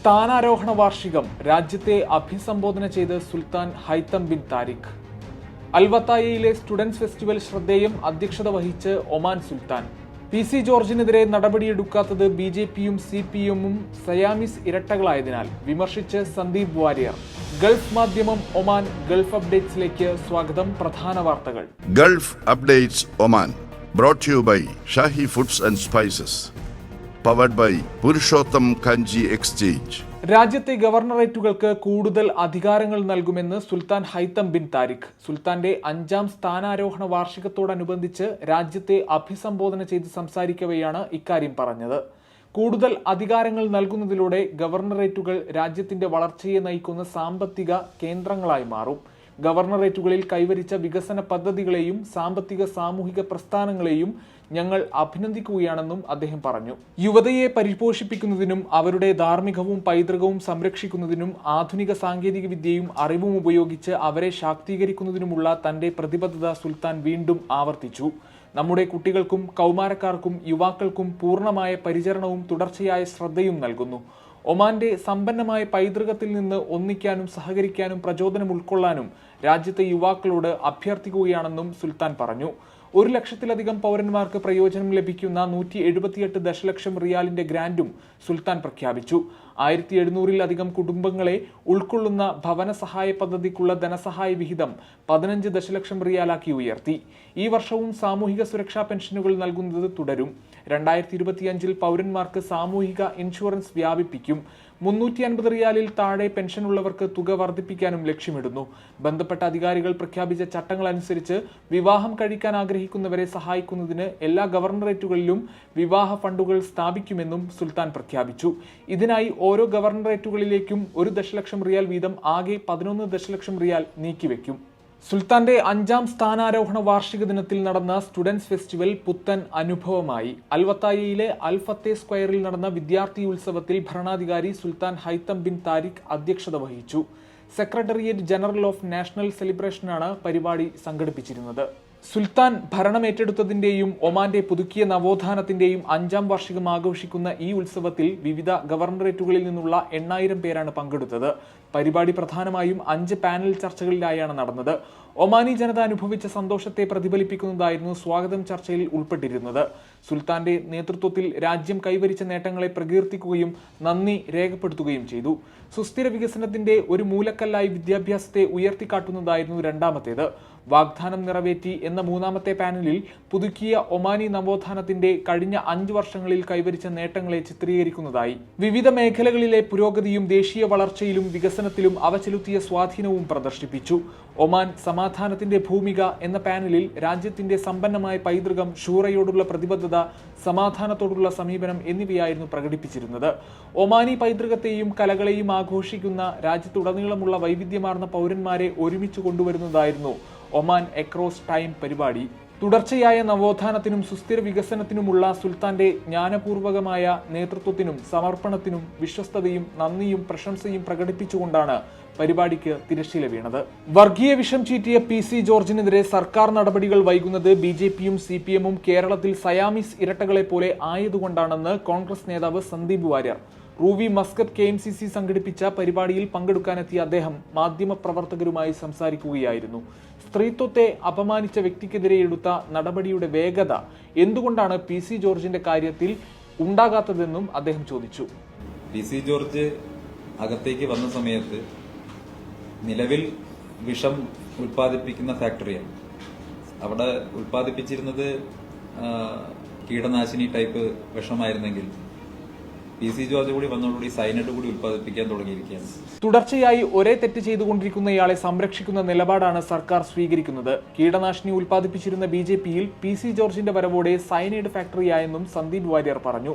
സ്ഥാനാരോഹണ വാർഷികം രാജ്യത്തെ അഭിസംബോധന ചെയ്ത് സുൽത്താൻ ഹൈത്തം ബിൻ താരിഖ്. അൽവത്തായയിലെ സ്റ്റുഡൻസ് ഫെസ്റ്റിവൽ ശ്രദ്ധേയം അധ്യക്ഷത വഹിച്ച് ഒമാൻ സുൽത്താൻ. പി സി ജോർജിനെതിരെ നടപടിയെടുക്കാത്തത് ബി ജെ പിയും സി പി എമ്മും സയാമിസ് ഇരട്ടകളായതിനാൽ വിമർശിച്ച് സന്ദീപ് വാര്യർ. ഗൾഫ് മാധ്യമം ഒമാൻ ഗൾഫ് അപ്ഡേറ്റ്സിലേക്ക് സ്വാഗതം. പ്രധാന വാർത്തകൾ. Gulf Updates Oman brought to you by Shahi Foods and Spices. By Purushottam Kanji exchange രാജ്യത്തെ ഗവർണറേറ്റുകൾക്ക് കൂടുതൽ അധികാരങ്ങൾ നൽകുമെന്ന് സുൽത്താൻ ഹൈത്തം ബിൻ താരിഖ്. സുൽത്താന്റെ അഞ്ചാം സ്ഥാനാരോഹണ വാർഷികത്തോടനുബന്ധിച്ച് രാജ്യത്തെ അഭിസംബോധന ചെയ്ത് സംസാരിക്കവെയാണ് ഇക്കാര്യം പറഞ്ഞത്. കൂടുതൽ അധികാരങ്ങൾ നൽകുന്നതിലൂടെ ഗവർണറേറ്റുകൾ രാജ്യത്തിന്റെ വളർച്ചയെ നയിക്കുന്ന സാമ്പത്തിക കേന്ദ്രങ്ങളായി മാറും. ഗവർണറേറ്റുകളിൽ കൈവരിച്ച വികസന പദ്ധതികളെയും സാമ്പത്തിക സാമൂഹിക പ്രസ്ഥാനങ്ങളെയും ഞങ്ങൾ അഭിനന്ദിക്കുകയാണെന്നും അദ്ദേഹം പറഞ്ഞു. യുവതയെ പരിപോഷിപ്പിക്കുന്നതിനും അവരുടെ ധാർമ്മികവും പൈതൃകവും സംരക്ഷിക്കുന്നതിനും ആധുനിക സാങ്കേതിക വിദ്യയും അറിവും ഉപയോഗിച്ച് അവരെ ശാക്തീകരിക്കുന്നതിനുമുള്ള തന്റെ പ്രതിബദ്ധത സുൽത്താൻ വീണ്ടും ആവർത്തിച്ചു. നമ്മുടെ കുട്ടികൾക്കും കൗമാരക്കാർക്കും യുവാക്കൾക്കും പൂർണമായ പരിചരണവും തുടർച്ചയായ ശ്രദ്ധയും നൽകുന്നു. ഒമാന്റെ സമ്പന്നമായ പൈതൃകത്തിൽ നിന്ന് ഒന്നിക്കാനും സഹകരിക്കാനും പ്രചോദനം ഉൾക്കൊള്ളാനും രാജ്യത്തെ യുവാക്കളോട് അഭ്യർത്ഥിക്കുകയാണെന്നും സുൽത്താൻ പറഞ്ഞു. ഒരു ലക്ഷത്തിലധികം പൗരന്മാർക്ക് പ്രയോജനം ലഭിക്കുന്ന നൂറ്റി എഴുപത്തിയെട്ട് ദശലക്ഷം റിയാലിന്റെ ഗ്രാന്റും സുൽത്താൻ പ്രഖ്യാപിച്ചു. ആയിരത്തി എഴുന്നൂറിലധികം കുടുംബങ്ങളെ ഉൾക്കൊള്ളുന്ന ഭവന സഹായ പദ്ധതിക്കുള്ള ധനസഹായ വിഹിതം പതിനഞ്ച് ദശലക്ഷം റിയാലാക്കി ഉയർത്തി. ഈ വർഷവും സാമൂഹിക സുരക്ഷാ പെൻഷനുകൾ നൽകുന്നത് തുടരും. രണ്ടായിരത്തി ഇരുപത്തിയഞ്ചിൽ പൗരന്മാർക്ക് സാമൂഹിക ഇൻഷുറൻസ് വ്യാപിപ്പിക്കും. മുന്നൂറ്റി അൻപത് റിയാലിൽ താഴെ പെൻഷനുള്ളവർക്ക് തുക വർദ്ധിപ്പിക്കാനും ലക്ഷ്യമിടുന്നു. ബന്ധപ്പെട്ട അധികാരികൾ പ്രഖ്യാപിച്ച ചട്ടങ്ങൾ അനുസരിച്ച് വിവാഹം കഴിക്കാൻ ആഗ്രഹിക്കുന്നവരെ സഹായിക്കുന്നതിന് എല്ലാ ഗവർണറേറ്റുകളിലും വിവാഹ ഫണ്ടുകൾ സ്ഥാപിക്കുമെന്നും സുൽത്താൻ പ്രഖ്യാപിച്ചു. ഇതിനായി ഓരോ ഗവർണറേറ്റുകളിലേക്കും ഒരു ദശലക്ഷം റിയാൽ വീതം ആകെ പതിനൊന്ന് ദശലക്ഷം റിയാൽ നീക്കിവെക്കും. സുൽത്താന്റെ അഞ്ചാം സ്ഥാനാരോഹണ വാർഷിക ദിനത്തിൽ നടന്ന സ്റ്റുഡൻസ് ഫെസ്റ്റിവൽ പുത്തൻ അനുഭവമായി. അൽവത്തായയിലെ അൽഫത്തെ സ്ക്വയറിൽ നടന്ന വിദ്യാർത്ഥി ഉത്സവത്തിൽ ഭരണാധികാരി സുൽത്താൻ ഹൈത്തം ബിൻ താരിഖ് അധ്യക്ഷത വഹിച്ചു. സെക്രട്ടേറിയറ്റ് ജനറൽ ഓഫ് നാഷണൽ സെലിബ്രേഷനാണ് പരിപാടി സംഘടിപ്പിച്ചിരുന്നത്. സുൽത്താൻ ഭരണമേറ്റെടുത്തതിന്റെയും ഒമാന്റെ പുതുക്കിയ നവോത്ഥാനത്തിന്റെയും അഞ്ചാം വാർഷികം ആഘോഷിക്കുന്ന ഈ ഉത്സവത്തിൽ വിവിധ ഗവർണറേറ്റുകളിൽ നിന്നുള്ള എണ്ണായിരം പേരാണ് പങ്കെടുത്തത്. പരിപാടി പ്രധാനമായും അഞ്ച് പാനൽ ചർച്ചകളിലായാണ് നടന്നത്. ഒമാനി ജനത അനുഭവിച്ച സന്തോഷത്തെ പ്രതിഫലിപ്പിക്കുന്നതായിരുന്നു സ്വാഗതം ചർച്ചയിൽ ഉൾപ്പെട്ടിരുന്നത്. സുൽത്താന്റെ നേതൃത്വത്തിൽ രാജ്യം കൈവരിച്ച നേട്ടങ്ങളെ പ്രകീർത്തിക്കുകയും നന്ദി രേഖപ്പെടുത്തുകയും ചെയ്തു. സുസ്ഥിര വികസനത്തിന്റെ ഒരു മൂലക്കല്ലായി വിദ്യാഭ്യാസത്തെ ഉയർത്തിക്കാട്ടുന്നതായിരുന്നു രണ്ടാമത്തേത്. വാഗ്ദാനം നിറവേറ്റി എന്ന മൂന്നാമത്തെ പാനലിൽ പുതുക്കിയ ഒമാനി നവോത്ഥാനത്തിന്റെ കഴിഞ്ഞ അഞ്ചു വർഷങ്ങളിൽ കൈവരിച്ച നേട്ടങ്ങളെ ചിത്രീകരിക്കുന്നതായി. വിവിധ മേഖലകളിലെ പുരോഗതിയും ദേശീയ വളർച്ചയിലും വികസനത്തിലും അവ ചെലുത്തിയ സ്വാധീനവും പ്രദർശിപ്പിച്ചു. ഒമാൻ സമാധാനത്തിന്റെ ഭൂമിക എന്ന പാനലിൽ രാജ്യത്തിന്റെ സമ്പന്നമായ പൈതൃകം ഷൂറയോടുള്ള പ്രതിബദ്ധത സമാധാനത്തോടുള്ള സമീപനം എന്നിവയായിരുന്നു പ്രകടിപ്പിച്ചിരുന്നത്. ഒമാനി പൈതൃകത്തെയും കലകളെയും ആഘോഷിക്കുന്ന രാജ്യത്തുടനീളമുള്ള വൈവിധ്യമാർന്ന പൗരന്മാരെ ഒരുമിച്ച് കൊണ്ടുവരുന്നതായിരുന്നു ഒമാൻ എക്രോസ് ടൈം പരിപാടി. തുടർച്ചയായ നവോത്ഥാനത്തിനും സുസ്ഥിര വികസനത്തിനുമുള്ള സുൽത്താന്റെ ജ്ഞാനപൂർവകമായ നേതൃത്വത്തിനും സമർപ്പണത്തിനും വിശ്വസ്തതയും നന്ദിയും പ്രശംസയും പ്രകടിപ്പിച്ചുകൊണ്ടാണ് പരിപാടിക്ക് തിരശ്ശീല വീണത്. വർഗീയ വിഷം ചീറ്റിയ പി സി ജോർജിനെതിരെ സർക്കാർ നടപടികൾ വൈകുന്നത് ബി ജെ പിയും സി പി എമ്മും കേരളത്തിൽ സയാമിസ് ഇരട്ടകളെ പോലെ ആയതുകൊണ്ടാണെന്ന് കോൺഗ്രസ് നേതാവ് Sandeep Warrier. Ruwi Muscat K M C C സംഘടിപ്പിച്ച പരിപാടിയിൽ പങ്കെടുക്കാനെത്തിയ അദ്ദേഹം മാധ്യമപ്രവർത്തകരുമായി സംസാരിക്കുകയായിരുന്നു. സ്ത്രീത്വത്തെ അപമാനിച്ച വ്യക്തിക്കെതിരെ എടുത്ത നടപടിയുടെ വേഗത എന്തുകൊണ്ടാണ് പി സി ജോർജിന്റെ കാര്യത്തിൽ ഉണ്ടാകാത്തതെന്നും അദ്ദേഹം ചോദിച്ചു. പി സി ജോർജ് അകത്തേക്ക് വന്ന സമയത്ത് നിലവിൽ വിഷം ഉൽപ്പാദിപ്പിക്കുന്ന ഫാക്ടറിയാണ്. അവിടെ ഉൽപ്പാദിപ്പിച്ചിരുന്നത് കീടനാശിനി ടൈപ്പ് വിഷമായിരുന്നെങ്കിൽ പി സി ജോർജ് കൂടി വന്നതോടുകൂടി സൈനറ്റ് കൂടി ഉൽപ്പാദിപ്പിക്കാൻ തുടങ്ങിയിരിക്കുകയാണ്. തുടർച്ചയായി ഒരേ തെറ്റ് ചെയ്തുകൊണ്ടിരിക്കുന്ന ഇയാളെ സംരക്ഷിക്കുന്ന നിലപാടാണ് സർക്കാർ സ്വീകരിക്കുന്നത്. കീടനാശിനി ഉൽപ്പാദിപ്പിച്ചിരുന്ന ബി ജെ പിയിൽ പി സി ജോർജിന്റെ വരവോടെ സൈനൈഡ് ഫാക്ടറിയായെന്നും സന്ദീപ് വാര്യർ പറഞ്ഞു.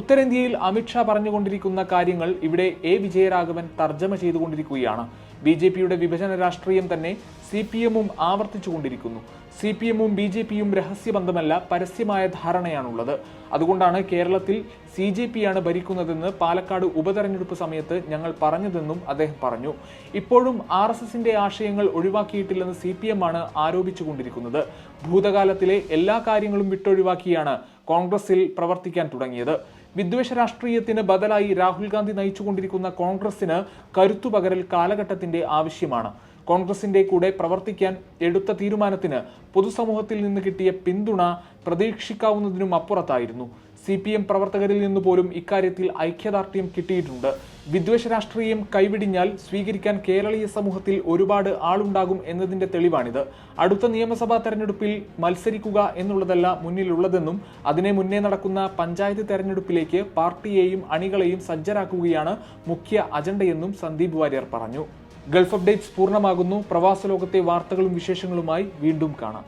ഉത്തരേന്ത്യയിൽ അമിത്ഷാ പറഞ്ഞുകൊണ്ടിരിക്കുന്ന കാര്യങ്ങൾ ഇവിടെ എ വിജയരാഘവൻ തർജമ ചെയ്തുകൊണ്ടിരിക്കുകയാണ്. ബി ജെ പിയുടെ വിഭജന രാഷ്ട്രീയം തന്നെ സി പി എമ്മും ആവർത്തിച്ചുകൊണ്ടിരിക്കുന്നു. സി പി എമ്മും ബി ജെ പിയും രഹസ്യബന്ധമല്ല പരസ്യമായ ധാരണയാണുള്ളത്. അതുകൊണ്ടാണ് കേരളത്തിൽ സി ജെ പിയാണ് ഭരിക്കുന്നതെന്ന് പാലക്കാട് ഉപതെരഞ്ഞെടുപ്പ് സമയത്ത് ഞങ്ങൾ പറഞ്ഞതെന്നും അദ്ദേഹം പറഞ്ഞു. ഇപ്പോഴും ആർ എസ് എസിന്റെ ആശയങ്ങൾ ഒഴിവാക്കിയിട്ടില്ലെന്ന് സി പി എം ആണ് ആരോപിച്ചുകൊണ്ടിരിക്കുന്നത്. ഭൂതകാലത്തിലെ എല്ലാ കാര്യങ്ങളും വിട്ടൊഴിവാക്കിയാണ് കോൺഗ്രസിൽ പ്രവർത്തിക്കാൻ തുടങ്ങിയത്. വിദ്വേഷ രാഷ്ട്രീയത്തിന് ബദലായി രാഹുൽ ഗാന്ധി നയിച്ചുകൊണ്ടിരിക്കുന്ന കോൺഗ്രസിന് കരുത്തുപകരൽ കാലഘട്ടത്തിന്റെ ആവശ്യമാണ്. കോൺഗ്രസിന്റെ കൂടെ പ്രവർത്തിക്കാൻ എടുത്ത തീരുമാനത്തിന് പൊതുസമൂഹത്തിൽ നിന്ന് കിട്ടിയ പിന്തുണ പ്രതീക്ഷിക്കാവുന്നതിനും അപ്പുറത്തായിരുന്നു. സി പി എം പ്രവർത്തകരിൽ നിന്ന് പോലും ഇക്കാര്യത്തിൽ ഐക്യദാർഢ്യം കിട്ടിയിട്ടുണ്ട്. വിദ്വേഷ രാഷ്ട്രീയം കൈവിടിഞ്ഞാൽ സ്വീകരിക്കാൻ കേരളീയ സമൂഹത്തിൽ ഒരുപാട് ആളുണ്ടാകും എന്നതിന്റെ തെളിവാണിത്. അടുത്ത നിയമസഭാ തെരഞ്ഞെടുപ്പിൽ മത്സരിക്കുക എന്നുള്ളതല്ല മുന്നിലുള്ളതെന്നും അതിനെ മുന്നേ നടക്കുന്ന പഞ്ചായത്ത് തെരഞ്ഞെടുപ്പിലേക്ക് പാർട്ടിയെയും അണികളെയും സജ്ജരാക്കുകയാണ് മുഖ്യ അജണ്ടയെന്നും സന്ദീപ് വാര്യർ പറഞ്ഞു. ഗൾഫ് അപ്ഡേറ്റ്സ് പൂർണമാകുന്നു. പ്രവാസ ലോകത്തെ വാർത്തകളും വിശേഷങ്ങളുമായി വീണ്ടും കാണാം.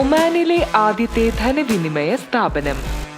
ഒമാനിലെ ആദ്യത്തെ ധനവിനിമയ സ്ഥാപനം.